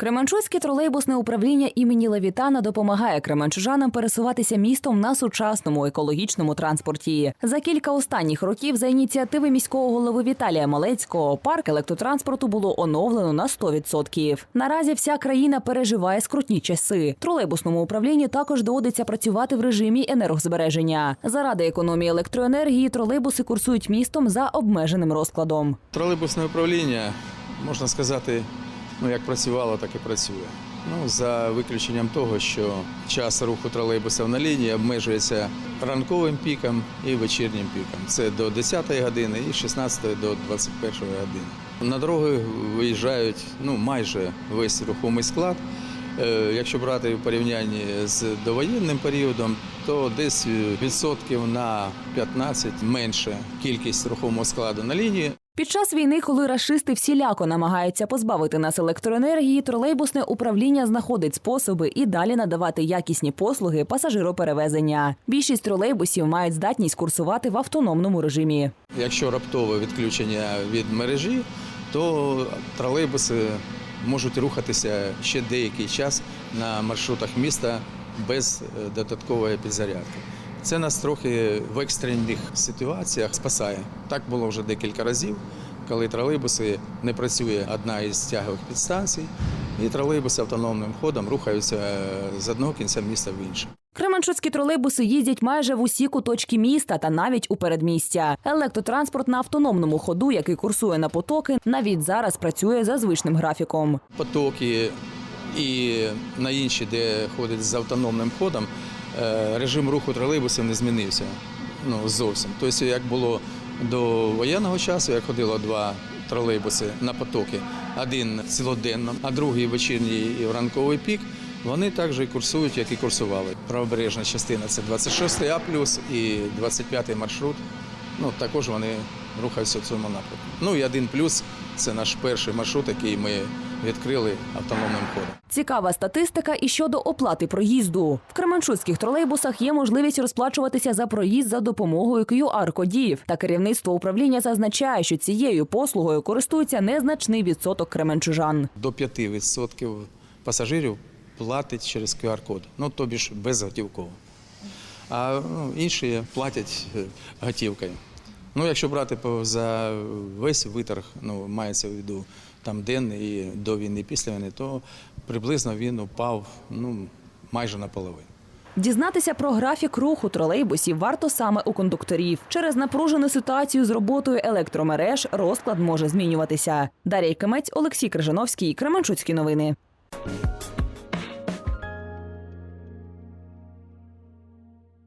Кременчуцьке тролейбусне управління імені Левітана допомагає кременчужанам пересуватися містом на сучасному екологічному транспорті. За кілька останніх років за ініціативи міського голови Віталія Малецького парк електротранспорту було оновлено на 100%. Наразі вся країна переживає скрутні часи. Тролейбусному управлінню також доводиться працювати в режимі енергозбереження. Заради економії електроенергії тролейбуси курсують містом за обмеженим розкладом. Тролейбусне управління, можна сказати, ну як працювало, так і працює. Ну, за виключенням того, що час руху тролейбусів на лінії обмежується ранковим піком і вечірнім піком. Це до 10-ї години і з 16 до 21 години. На дороги виїжджають ну, майже весь рухомий склад. Е, Якщо брати в порівнянні з довоєнним періодом, то десь відсотків на 15 менше кількість рухомого складу на лінії. Під час війни, коли рашисти всіляко намагаються позбавити нас електроенергії, тролейбусне управління знаходить способи і далі надавати якісні послуги пасажироперевезення. Більшість тролейбусів мають здатність курсувати в автономному режимі. Якщо раптове відключення від мережі, то тролейбуси можуть рухатися ще деякий час на маршрутах міста без е, додаткової підзарядки. Це нас трохи в екстрених ситуаціях спасає. Так було вже декілька разів, коли тролейбуси не працює одна із тягових підстанцій, і тролейбуси автономним ходом рухаються е, з одного кінця міста в інше. Кременчуцькі тролейбуси їздять майже в усі куточки міста та навіть у передмістя. Електротранспорт на автономному ходу, який курсує на потоки, навіть зараз працює за звичним графіком. потоки і на інші, де ходить з автономним ходом, режим руху тролейбусів не змінився ну, зовсім. Тобто, як було до воєнного часу, як ходило два тролейбуси на потоки, один цілоденно, а другий вечірній і ранковий пік. Вони також і курсують, як і курсували. Правобережна частина це 26 А і 25 маршрут. Ну, також вони рухаються в цьому напрямку. Ну і один плюс це наш перший маршрут, який ми відкрили автономним ходом. Цікава статистика і щодо оплати проїзду. В Кременчуцьких тролейбусах є можливість розплачуватися за проїзд за допомогою QR-кодів. Та керівництво управління зазначає, що цією послугою користується незначний відсоток кременчужан. До 5% пасажирів платить через QR-код, ну тобі ж безготівково. А ну, інші платять е, готівкою. Ну, якщо брати за весь виторг, ну, мається в виду там денний і до війни, після війни, то приблизно він упав ну, майже наполовину. Дізнатися про графік руху тролейбусів варто саме у кондукторів. Через напружену ситуацію з роботою електромереж розклад може змінюватися. Дар'я Кимець, Олексій Крижановський, Кременчуцькі новини.